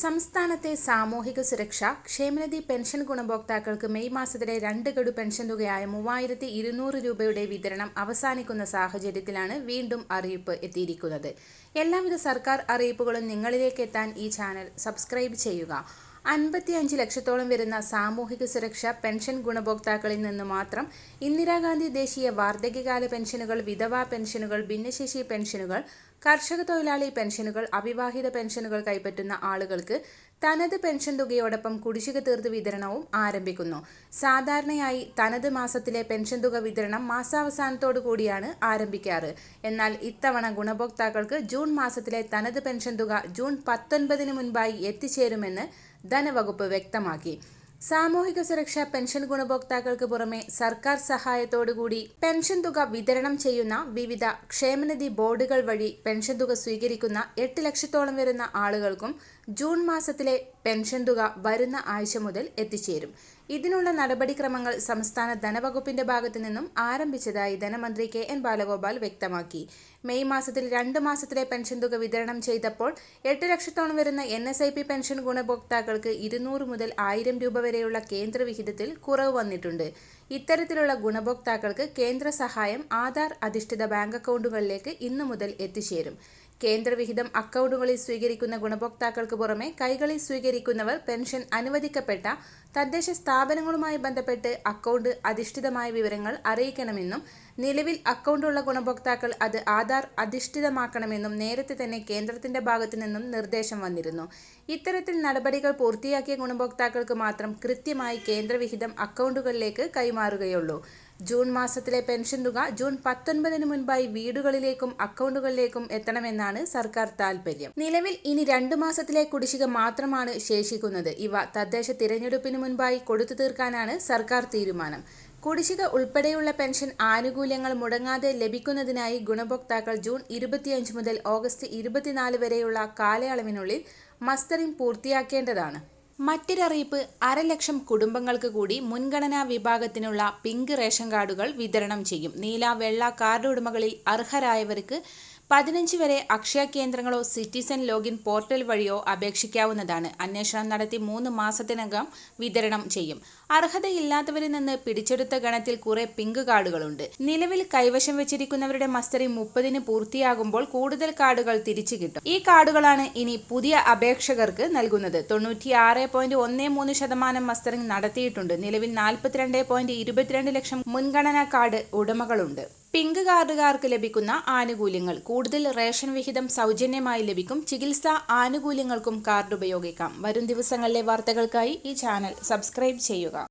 സംസ്ഥാനത്തെ സാമൂഹിക സുരക്ഷ ക്ഷേമനിധി പെൻഷൻ ഗുണഭോക്താക്കൾക്ക് മെയ് മാസത്തിലെ രണ്ട് ഗഡു പെൻഷൻ തുകയായ മൂവായിരത്തി ഇരുന്നൂറ് രൂപയുടെ വിതരണം അവസാനിക്കുന്ന സാഹചര്യത്തിലാണ് വീണ്ടും അറിയിപ്പ് എത്തിയിരിക്കുന്നത്. എല്ലാവിധ സർക്കാർ അറിയിപ്പുകളും നിങ്ങളിലേക്ക് എത്താൻ ഈ ചാനൽ സബ്സ്ക്രൈബ് ചെയ്യുക. അൻപത്തിയഞ്ച് ലക്ഷത്തോളം വരുന്ന സാമൂഹിക സുരക്ഷ പെൻഷൻ ഗുണഭോക്താക്കളിൽ നിന്ന് മാത്രം ഇന്ദിരാഗാന്ധി ദേശീയ വാർദ്ധക്യകാല പെൻഷനുകൾ വിധവാ പെൻഷനുകൾ ഭിന്നശേഷി പെൻഷനുകൾ കർഷക തൊഴിലാളി പെൻഷനുകൾ അവിവാഹിത പെൻഷനുകൾ കൈപ്പറ്റുന്ന ആളുകൾക്ക് തനത് പെൻഷൻ തുകയോടൊപ്പം കുടിശ്ശിക തീർത്ത് വിതരണവും ആരംഭിക്കുന്നു. സാധാരണയായി തനത് മാസത്തിലെ പെൻഷൻ തുക വിതരണം മാസാവസാനത്തോടു കൂടിയാണ് ആരംഭിക്കാറ്. എന്നാൽ ഇത്തവണ ഗുണഭോക്താക്കൾക്ക് ജൂൺ മാസത്തിലെ തനത് പെൻഷൻ തുക ജൂൺ പത്തൊൻപതിന് മുൻപായി എത്തിച്ചേരുമെന്ന് ധനവകുപ്പ് വ്യക്തമാക്കി. സാമൂഹിക സുരക്ഷാ പെൻഷൻ ഗുണഭോക്താക്കൾക്ക് പുറമെ സർക്കാർ സഹായത്തോടുകൂടി പെൻഷൻ തുക വിതരണം ചെയ്യുന്ന വിവിധ ക്ഷേമനിധി ബോർഡുകൾ വഴി പെൻഷൻ തുക സ്വീകരിക്കുന്ന എട്ട് ലക്ഷത്തോളം വരുന്ന ആളുകൾക്കും ജൂൺ മാസത്തിലെ പെൻഷൻ തുക വരുന്ന ആഴ്ച മുതൽ എത്തിച്ചേരും. ഇതിനുള്ള നടപടിക്രമങ്ങൾ സംസ്ഥാന ധനവകുപ്പിന്റെ ഭാഗത്തു നിന്നും ആരംഭിച്ചതായി ധനമന്ത്രി കെ എൻ ബാലഗോപാൽ വ്യക്തമാക്കി. മെയ് മാസത്തിൽ രണ്ട് മാസത്തിലെ പെൻഷൻ തുക വിതരണം ചെയ്തപ്പോൾ എട്ട് ലക്ഷത്തോളം വരുന്ന N S I P pension ഗുണഭോക്താക്കൾക്ക് ഇരുന്നൂറ് മുതൽ ആയിരം രൂപ വരെയുള്ള കേന്ദ്ര വിഹിതത്തിൽ കുറവ് വന്നിട്ടുണ്ട്. ഇത്തരത്തിലുള്ള ഗുണഭോക്താക്കൾക്ക് കേന്ദ്ര സഹായം ആധാർ അധിഷ്ഠിത ബാങ്ക് അക്കൗണ്ടുകളിലേക്ക് ഇന്നു മുതൽ എത്തിച്ചേരും. കേന്ദ്രവിഹിതം അക്കൗണ്ടുകളിൽ സ്വീകരിക്കുന്ന ഗുണഭോക്താക്കൾക്ക് പുറമെ കൈകളിൽ സ്വീകരിക്കുന്നവർ പെൻഷൻ അനുവദിക്കപ്പെട്ട തദ്ദേശ സ്ഥാപനങ്ങളുമായി ബന്ധപ്പെട്ട് അക്കൗണ്ട് അധിഷ്ഠിതമായ വിവരങ്ങൾ അറിയിക്കണമെന്നും നിലവിൽ അക്കൗണ്ടുള്ള ഗുണഭോക്താക്കൾ അത് ആധാർ അധിഷ്ഠിതമാക്കണമെന്നും നേരത്തെ തന്നെ കേന്ദ്രത്തിന്റെ ഭാഗത്തു നിന്നും നിർദ്ദേശം വന്നിരുന്നു. ഇത്തരത്തിൽ നടപടികൾ പൂർത്തിയാക്കിയ ഗുണഭോക്താക്കൾക്ക് മാത്രം കൃത്യമായി കേന്ദ്രവിഹിതം അക്കൗണ്ടുകളിലേക്ക് കൈമാറുകയുള്ളൂ. ജൂൺ മാസത്തിലെ പെൻഷൻ തുക ജൂൺ പത്തൊൻപതിന് മുൻപായി വീടുകളിലേക്കും അക്കൗണ്ടുകളിലേക്കും എത്തണമെന്നാണ് സർക്കാർ താൽപര്യം. നിലവിൽ ഇനി രണ്ടു മാസത്തിലെ കുടിശ്ശിക മാത്രമാണ് ശേഷിക്കുന്നത്. ഇവ തദ്ദേശ തിരഞ്ഞെടുപ്പിന് മുൻപായി കൊടുത്തു തീർക്കാനാണ് സർക്കാർ തീരുമാനം. കുടിശ്ശിക ഉൾപ്പെടെയുള്ള പെൻഷൻ ആനുകൂല്യങ്ങൾ മുടങ്ങാതെ ലഭിക്കുന്നതിനായി ഗുണഭോക്താക്കൾ ജൂൺ ഇരുപത്തിയഞ്ച് മുതൽ ഓഗസ്റ്റ് ഇരുപത്തിനാല് വരെയുള്ള കാലയളവിനുള്ളിൽ മസ്റ്ററിംഗ് പൂർത്തിയാക്കേണ്ടതാണ്. മറ്റൊരറിയിപ്പ് അരലക്ഷം കുടുംബങ്ങൾക്ക് കൂടി മുൻഗണനാ വിഭാഗത്തിനുള്ള പിങ്ക് റേഷൻ കാർഡുകൾ വിതരണം ചെയ്യും. നീല വെള്ള കാർഡ് ഉടമകളിൽ അർഹരായവർക്ക് പതിനഞ്ച് വരെ അക്ഷയ കേന്ദ്രങ്ങളോ സിറ്റിസൺ ലോഗിൻ പോർട്ടൽ വഴിയോ അപേക്ഷിക്കാവുന്നതാണ്. അന്വേഷണം നടത്തി മൂന്ന് മാസത്തിനകം വിതരണം ചെയ്യും. അർഹതയില്ലാത്തവരിൽ നിന്ന് പിടിച്ചെടുത്ത ഗണത്തിൽ കുറെ പിങ്ക് കാർഡുകളുണ്ട്. നിലവിൽ കൈവശം വെച്ചിരിക്കുന്നവരുടെ മസ്തറി മുപ്പതിന് പൂർത്തിയാകുമ്പോൾ കൂടുതൽ കാർഡുകൾ തിരിച്ചു കിട്ടും. ഈ കാർഡുകളാണ് ഇനി പുതിയ അപേക്ഷകർക്ക് നൽകുന്നത്. തൊണ്ണൂറ്റിയാറ് പോയിന്റ് ഒന്ന് മൂന്ന് ശതമാനം മസ്റ്ററിംഗ് നടത്തിയിട്ടുണ്ട്. നിലവിൽ നാൽപ്പത്തിരണ്ട് പോയിന്റ് ഇരുപത്തിരണ്ട് ലക്ഷം മുൻഗണനാ കാർഡ് ഉടമകളുണ്ട്. പിങ്ക് കാർഡുകാർക്ക് ലഭിക്കുന്ന ആനുകൂല്യങ്ങൾ. കൂടുതൽ റേഷൻ വിഹിതം സൗജന്യമായി ലഭിക്കും. ചികിത്സാ ആനുകൂല്യങ്ങൾക്കും കാർഡ് ഉപയോഗിക്കാം. വരും ദിവസങ്ങളിലെ വാർത്തകൾക്കായി ഈ ചാനൽ സബ്സ്ക്രൈബ് ചെയ്യുക.